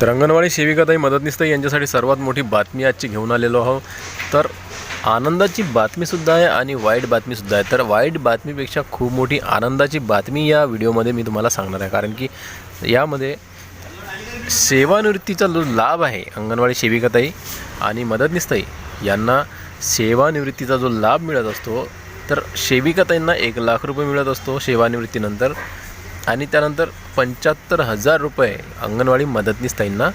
तर अंगणवाडी सेविकाताई मदतनीसताई यांच्यासाठी सर्वात मोठी बातमी आजची घेऊन आलेलो आहोत. तर आनंदाची बातमीसुद्धा आहे आणि वाईट बातमीसुद्धा आहे. तर वाईट बातमीपेक्षा खूप मोठी आनंदाची बातमी या व्हिडिओमध्ये मी तुम्हाला सांगणार आहे. कारण की यामध्ये सेवानिवृत्तीचा जो लाभ आहे अंगणवाडी सेविकाताई आणि मदतनीसताई यांना सेवानिवृत्तीचा जो लाभ मिळत असतो तर सेविकाताईंना एक लाख रुपये मिळत असतो सेवानिवृत्तीनंतर. आणि त्यानंतर पंच्याहत्तर हजार रुपये अंगणवाडी मदतनीसताईंना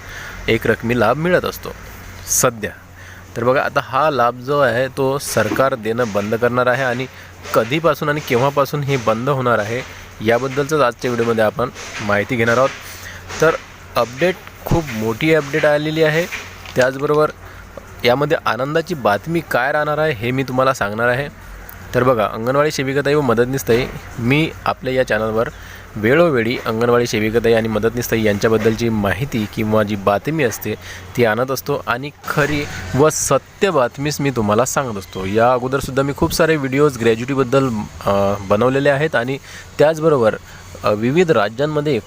एक रकमी लाभ मिळत असतो. सध्या. तर बघा आता हा लाभ जो आहे तो सरकार देणं बंद करणार आहे आणि कधीपासून आणि केव्हापासून हे बंद होणार आहे याबद्दलचंच आजच्या व्हिडिओमध्ये आपण माहिती घेणार आहोत. तर अपडेट खूप मोठी अपडेट आलेली आहे. त्याचबरोबर यामध्ये आनंदाची बातमी काय राहणार आहे हे मी तुम्हाला सांगणार आहे. तर बघा अंगणवाडी सेविकाताई व मदतनीसताई मी आपल्या या चॅनलवर वेळोवेळी अंगणवाडी सेविकाताई आणि मदतनीसताई यांच्याबद्दलची माहिती किंवा जी बातमी असते ती आणत असतो. आणि खरी व सत्य बातमीच मी तुम्हाला सांगत असतो. या अगोदरसुद्धा मी खूप सारे व्हिडिओज ग्रॅज्युटीबद्दल बनवलेले आहेत. आणि त्याचबरोबर विविध राज्यांमध्ये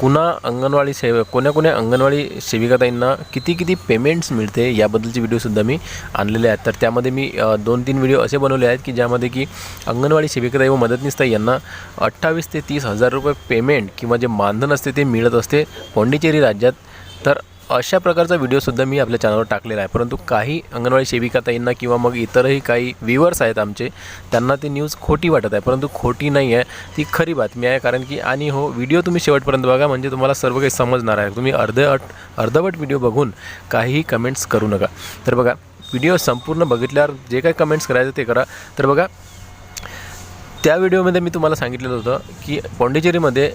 कुणा अंगणवाडी सेव कोण्या कोण्या अंगणवाडी सेविकाताईंना किती किती पेमेंट्स मिळते याबद्दलचे व्हिडिओसुद्धा मी आणलेले आहेत. तर त्यामध्ये मी दोन तीन व्हिडिओ असे बनवले आहेत की ज्यामध्ये की अंगणवाडी सेविकाताई व मदतनीसताई यांना अठ्ठावीस ते तीस हजार रुपये पेमेंट किंवा जे मानधन असते ते मिळत असते. पाँडिचेरी राज्यात. तर अशा प्रकारचा व्हिडिओसुद्धा मी आपल्या चॅनलवर टाकलेला आहे. परंतु काही अंगणवाडी सेविकाताईंना किंवा मग इतरही काही व्ह्युअर्स आहेत आमचे त्यांना ती न्यूज खोटी वाटत आहे. परंतु खोटी नाही आहे ती खरी बातमी आहे. कारण की आणि हो व्हिडिओ तुम्ही शेवटपर्यंत बघा म्हणजे तुम्हाला सर्व काही समजणार आहे. तुम्ही अर्धवट अर्धवट व्हिडिओ बघून काहीही कमेंट्स करू नका. तर बघा व्हिडिओ संपूर्ण बघितल्यावर जे काही कमेंट्स करायचं ते करा. तर बघा त्या व्हिडिओमध्ये मी तुम्हाला सांगितलेलं होतं की पाँडिचेरीमध्ये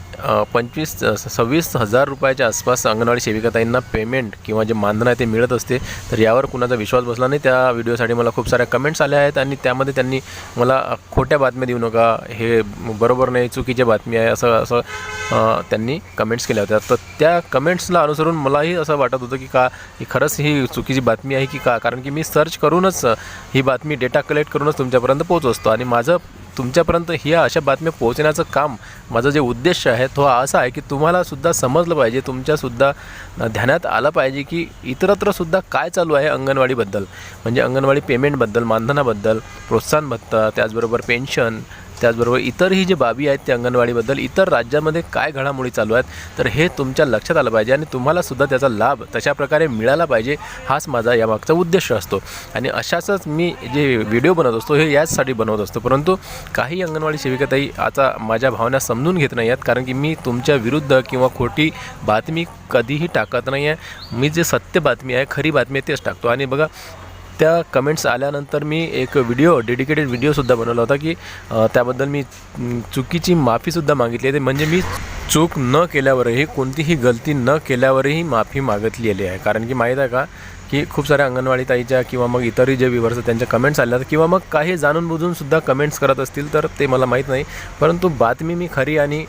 पंचवीस सव्वीस हजार रुपयाच्या आसपास अंगणवाडी सेविकाताईंना पेमेंट किंवा जे मानधन आहे ते मिळत असते तर यावर कुणाचा विश्वास बसला नाही. त्या व्हिडिओसाठी मला खूप साऱ्या कमेंट्स आल्या आहेत आणि त्यामध्ये त्यांनी मला खोट्या बातम्या देऊ नका हे बरोबर नाही चुकीची बातमी आहे असं असं त्यांनी कमेंट्स केल्या होत्या. तर त्या कमेंट्सला अनुसरून मलाही असं वाटत होतं की का ही खरंच ही चुकीची बातमी आहे की का? कारण की मी सर्च करूनच ही बातमी डेटा कलेक्ट करूनच तुमच्यापर्यंत पोहोचवतो आणि माझं तुमच्यापर्यंत ह्या अशा बातम्या पोहोचण्याचं काम माझा जे उद्देश आहे तो असा आहे की तुम्हालासुद्धा समजलं पाहिजे तुमच्यासुद्धा ध्यानात आलं पाहिजे की इतरत्रसुद्धा काय चालू आहे अंगणवाडीबद्दल. म्हणजे अंगणवाडी पेमेंटबद्दल मानधनाबद्दल प्रोत्साहन भत्ता त्याचबरोबर पेन्शन त्याचबरोबर इतरही जे बाबी आहेत ते अंगणवाडीबद्दल इतर राज्यामध्ये काय घडामोडी चालू आहेत तर हे तुमच्या लक्षात आलं पाहिजे आणि तुम्हालासुद्धा त्याचा लाभ तशा प्रकारे मिळाला पाहिजे हाच माझा यामागचा उद्देश असतो. आणि अशाचंच मी जे व्हिडिओ बनवत असतो हे याचसाठी बनवत असतो. परंतु काही अंगणवाडी सेविकाताई आता माझ्या भावना समजून घेत नाही आहेत कारण की मी तुमच्या विरुद्ध किंवा खोटी बातमी कधीही टाकत नाही आहे. मी जे सत्य बातमी आहे खरी बातमी आहे तेच टाकतो. आणि बघा त्या कमेंट्स आल्यानंतर मी एक व्हिडिओ डेडिकेटेड व्हिडिओसुद्धा बनवला होता की त्याबद्दल मी चुकीची माफीसुद्धा मागितली आहे. म्हणजे मी चूक न केल्यावरही कोणतीही गलती न केल्यावरही माफी मागितलेली आहे. कारण की माहीत आहे का की खूप साऱ्या अंगणवाडी ताईच्या किंवा मग इतरही जे विवर्स आहेत त्यांच्या कमेंट्स आल्या किंवा मग काही जाणून बुजून सुद्धा कमेंट्स करत असतील तर ते मला माहीत नाही. परंतु बातमी मी खरी आणि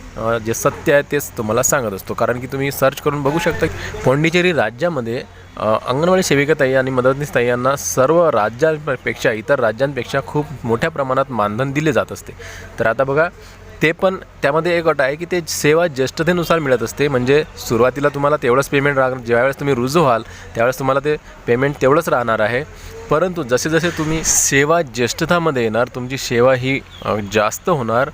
जे सत्य आहे तेच तुम्हाला सांगत असतो. कारण की तुम्ही सर्च करून बघू शकता की राज्यामध्ये अंगणवाडी सेविकाताई आणि मदतनीस ताई यांना सर्व राज्यांपेक्षा इतर राज्यांपेक्षा खूप मोठ्या प्रमाणात मानधन दिले जात असते. तर आता बघा ते पण त्यामध्ये एक अट आहे की ते सेवा ज्येष्ठतेनुसार मिळत असते. म्हणजे सुरुवातीला तुम्हाला तेवढंच पेमेंट राहणार. ज्यावेळेस तुम्ही रुजू व्हाल त्यावेळेस तुम्हाला ते पेमेंट तेवढंच राहणार आहे. परंतु जसे जसे तुम्ही सेवा ज्येष्ठतामध्ये येणार तुमची सेवा ही जास्त होणार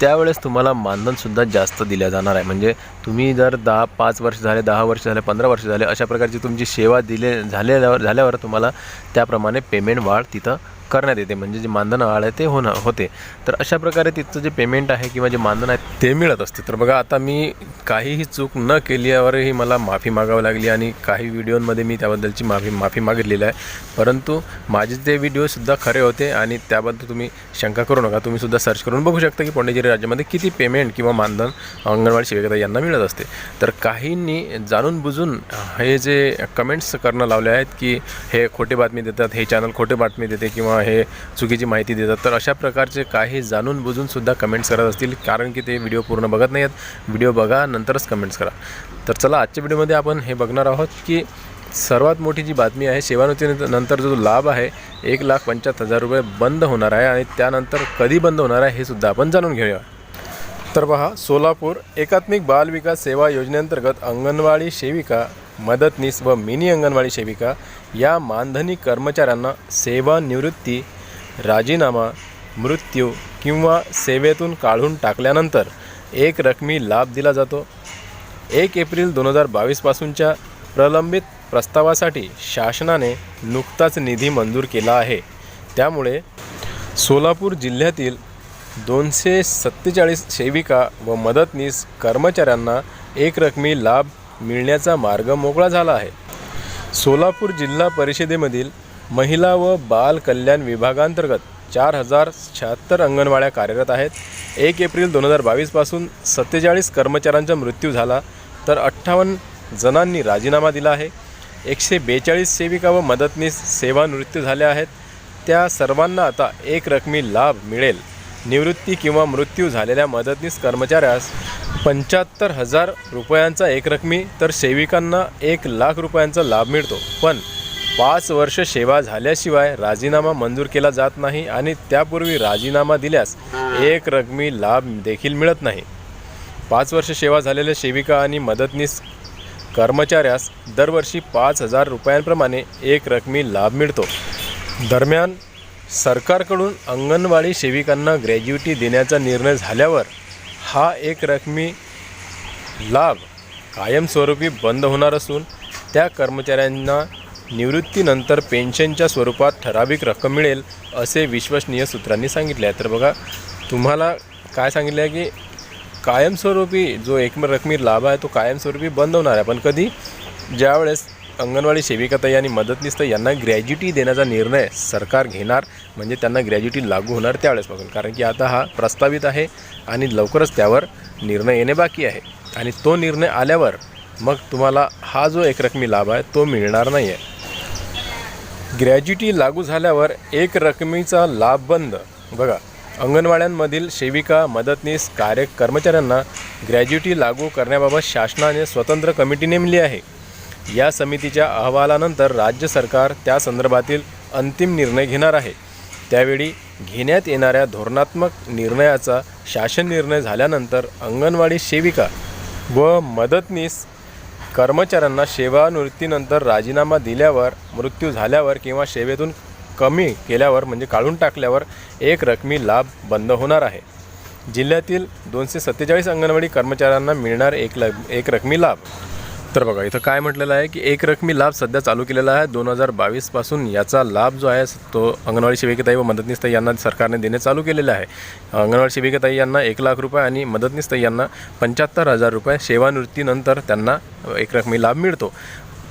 त्यावेळेस तुम्हाला मानधनसुद्धा जास्त दिल्या जाणार आहे. म्हणजे तुम्ही जर दहा पाच वर्ष झाले दहा वर्ष झाले पंधरा वर्ष झाले अशा प्रकारची तुमची सेवा दिले झालेल्यावर झाल्यावर तुम्हाला त्याप्रमाणे पेमेंट वाढ तिथं करण्यात येते. म्हणजे जे मानधन वाढ आहे ते होणं होते. तर अशा प्रकारे तिथचं जे पेमेंट आहे किंवा जे मानधन आहे ते मिळत असते. तर बघा आता मी काहीही चूक न केल्यावरही मला माफी मागावी लागली आणि काही व्हिडिओमध्ये मी त्याबद्दलची माफी माफी मागितलेली आहे. परंतु माझे ते व्हिडिओसुद्धा खरे होते आणि त्याबद्दल तुम्ही शंका करू नका. तुम्ही सुद्धा सर्च करून बघू शकता की पाँडिचेरी राज्यामध्ये किती पेमेंट किंवा मानधन अंगणवाडी सेविका यांना मिळत असते. तर काहींनी जाणून बुजून हे जे कमेंट्स करणं लावले आहेत की हे खोटे बातमी देतात हे चॅनल खोटे बातमी देते किंवा हे चुकीची माहिती देतात. तर अशा प्रकारचे काही जाणून बुजूनसुद्धा कमेंट्स करत असतील कारण की ते व्हिडिओ पूर्ण बघत नाही आहेत व्हिडिओ बघा नंतरच कमेंट्स करा. तर चला आजच्या व्हिडिओमध्ये आपण हे बघणार आहोत की सर्वात मोठी जी बातमी आहे सेवानिवृत्तीनंतर जो लाभ आहे एक लाख पंच्याहत्तर हजार रुपये बंद होणार आहे आणि त्यानंतर कधी बंद होणार आहे हे सुद्धा आपण जाणून घेऊया. तर पहा सोलापूर एकात्मिक बाल विकास सेवा योजनेअंतर्गत अंगणवाडी सेविका मदतनीस व मिनी अंगणवाडी सेविका या मानधनी कर्मचाऱ्यांना सेवानिवृत्ती राजीनामा मृत्यू किंवा सेवेतून काढून टाकल्यानंतर एक रकमी लाभ दिला जातो. एक एप्रिल दोन हजार बावीसपासूनच्या प्रलंबित प्रस्तावासाठी शासनाने नुकताच निधी मंजूर केला आहे. त्यामुळे सोलापूर जिल्ह्यातील दोनशे सत्तेचाळीस सेविका व मदतनीस कर्मचाऱ्यांना एक रकमी लाभ मिळण्याचा मार्ग मोकळा झाला आहे. सोलापूर जिल्हा परिषदेमधील महिला व बाल कल्याण विभागांतर्गत चार हजार शहात्तर अंगणवाड्या कार्यरत आहेत. एक एप्रिल दोन हजार बावीसपासून सत्तेचाळीस कर्मचाऱ्यांचा मृत्यू झाला तर अठ्ठावन्न जणांनी राजीनामा दिला आहे. एकशे बेचाळीस सेविका व मदतनीस सेवानिवृत्त झाल्या आहेत. त्या सर्वांना आता एक रकमी लाभ मिळेल. निवृत्ती किंवा मृत्यू झालेल्या मदतनीस कर्मचाऱ्यास पंच्याहत्तर हजार रुपयांचा एकरकमी तर सेविकांना एक लाख रुपयांचा लाभ मिळतो. पण पाच वर्ष सेवा झाल्याशिवाय राजीनामा मंजूर केला जात नाही आणि त्यापूर्वी राजीनामा दिल्यास एक रकमी लाभ देखील मिळत नाही. पाच वर्ष सेवा झालेल्या सेविका आणि मदतनीस कर्मचाऱ्यास दरवर्षी पाच हजार रुपयांप्रमाणे एक रकमी लाभ मिळतो. दरम्यान सरकारकडून अंगणवाडी सेविकांना ग्रॅज्युटी देण्याचा निर्णय झाल्यावर हा एक रकमी लाभ कायमस्वरूपी बंद होणार असून त्या कर्मचाऱ्यांना निवृत्तीनंतर पेन्शनच्या स्वरूपात ठराविक रक्कम मिळेल असे विश्वसनीय सूत्रांनी सांगितले. आहे तर बघा तुम्हाला काय सांगितलं आहे की कायमस्वरूपी जो एक रकमी लाभ आहे तो कायमस्वरूपी बंद होणार आहे. पण कधी? ज्यावेळेस अंगणवाडी सेविकाताई आणि मदतनीस यांना ग्रॅज्युटी देण्याचा निर्णय सरकार घेणार म्हणजे त्यांना ग्रॅज्युटी लागू होणार त्यावेळेसपासून कारण की आता हा प्रस्तावित आहे आणि लवकरच त्यावर निर्णय येणे बाकी आहे. आणि तो निर्णय आल्यावर मग तुम्हाला हा जो एकरकमी लाभ आहे तो मिळणार नाही आहे ग्रॅज्युटी लागू झाल्यावर एक रकमेचा लाभ बंद. बघा अंगणवाड्यांमधील सेविका मदतनीस कार्य कर्मचाऱ्यांना ग्रॅज्युटी लागू करण्याबाबत शासनाने स्वतंत्र कमिटी नेमली आहे. या समितीच्या अहवालानंतर राज्य सरकार त्या संदर्भातील अंतिम निर्णय घेणार आहे. त्यावेळी घेण्यात येणाऱ्या धोरणात्मक निर्णयाचा शासन निर्णय झाल्यानंतर अंगणवाडी सेविका व मदतनीस कर्मचाऱ्यांना सेवानिवृत्तीनंतर राजीनामा दिल्यावर मृत्यू झाल्यावर किंवा सेवेतून कमी केल्यावर म्हणजे काढून टाकल्यावर एक रकमी लाभ बंद होणार आहे. जिल्ह्यातील दोनशे सत्तेचाळीस अंगणवाडी कर्मचाऱ्यांना मिळणार एक ल एक रकमी लाभ. तर बघा इथं काय म्हटलेलं आहे की एक रकमी लाभ सध्या चालू केलेला आहे. दोन हजार बावीसपासून याचा लाभ जो आहे तो अंगणवाडी सेविकाताई व मदतनीसताई यांना सरकारने देणे चालू केलेले आहे. अंगणवाडी सेविकाताई यांना एक लाख रुपये आणि मदतनीसताई यांना पंच्याहत्तर हजार रुपये सेवानिवृत्तीनंतर त्यांना एक रकमी लाभ मिळतो.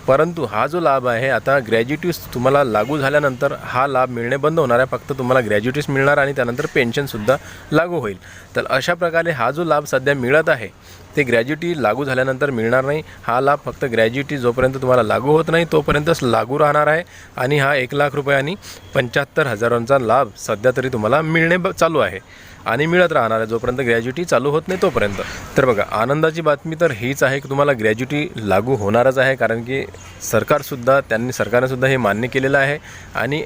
परंतु हा जो लाभ आहे आता ग्रॅज्युटीज तुम्हाला लागू झाल्यानंतर हा लाभ मिळणे बंद होणार आहे. फक्त तुम्हाला ग्रॅज्युटीज मिळणार आणि त्यानंतर पेन्शनसुद्धा लागू होईल. तर अशा प्रकारे हा जो लाभ सध्या मिळत आहे ते ग्रॅज्युटी लागू झाल्यानंतर मिळणार नाही. हा लाभ फक्त ग्रॅज्युटी जोपर्यंत तुम्हाला लागू होत नाही तोपर्यंतच लागू राहणार आहे. आणि हा एक लाख रुपये आणि पंच्याहत्तर हजारांचा लाभ सध्या तरी तुम्हाला मिळणे ब- चालू आहे. आणि मिळत राहणार आहे जोपर्यंत ग्रॅज्युटी चालू होत नाही तोपर्यंत. तर बघा आनंदाची बातमी तर हीच आहे की तुम्हाला ग्रॅज्युटी लागू होणारच आहे कारण की सरकारसुद्धा त्यांनी सरकारनेसुद्धा हे मान्य केलेलं आहे. आणि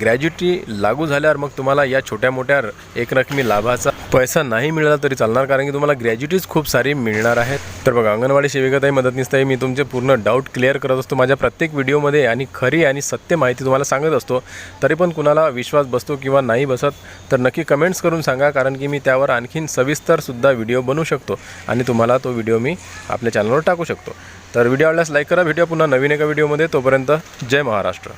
ग्रॅज्युटी लागू झाल्यावर मग तुम्हाला या छोट्या मोठ्या एकरकमी लाभाचा पैसा नाही मिळाला तरी चालणार कारण की तुम्हाला ग्रॅज्युटीज खूप सारी मिळणार आहेत. तर बघा अंगणवाडी सेविकाताई मदतनीसताई मी तुमचे पूर्ण डाऊट क्लिअर करत असतो. माझ्या प्रत्येक व्हिडिओमध्ये आणि खरी आणि सत्य माहिती तुम्हाला सांगत असतो. तरी पण कुणाला विश्वास बसतो किंवा नाही बसत तर नक्की कमेंट्स करून सांगा कारण की मी त्यावर आणखीन सविस्तरसुद्धा व्हिडिओ बनवू शकतो आणि तुम्हाला तो व्हिडिओ मी आपल्या चॅनलवर टाकू शकतो. तर व्हिडिओ आवडल्यास लाईक करा. व्हिडिओ पुन्हा नवीन एका व्हिडिओमध्ये. तोपर्यंत जय महाराष्ट्र.